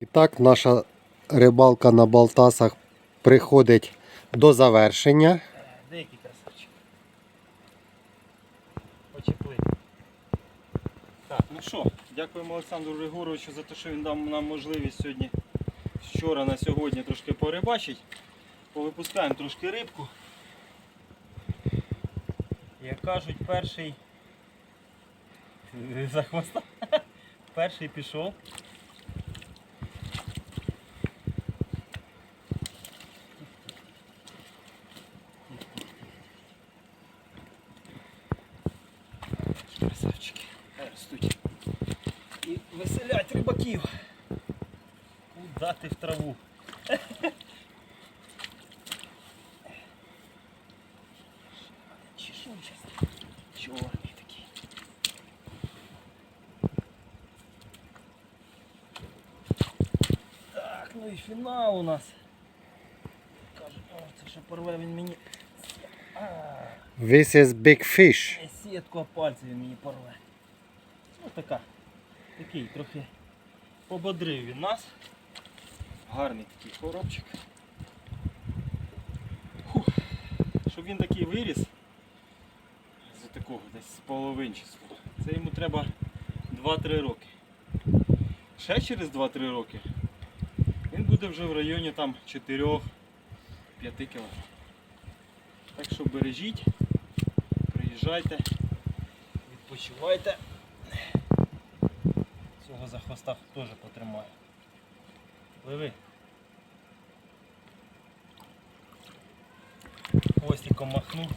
І так, наша рибалка на Балтасах приходить до завершення. Деякий красавчик. Почепли. Так, ну що, дякуємо Олександру Григоровичу за те, що він дав нам можливість сьогодні, вчора на сьогодні трошки порибачити. Повипускаємо трошки рибку. Як кажуть, перший за хвоста. Перший пішов. Хай ростуть. І веселять рибаків. Куда ти в траву? Чешуйся. Чорний такий. Так, ну і фінал у нас. Каже, о, це що порве він мені. This is big fish. Е, Сітку пальців він мені порве. Ну така. Такий трохи пободрив він нас. Гарний такий коробчик. Щоб він такий виріс з такого десь з половинчастого. Це йому треба 2-3 роки. Ще через 2-3 роки він буде вже в районі там 4-5 кг. Так що бережіть. Приїжджайте, відпочивайте. Цього за хвоста теж потримаю. Пливи. Хвостиком махну.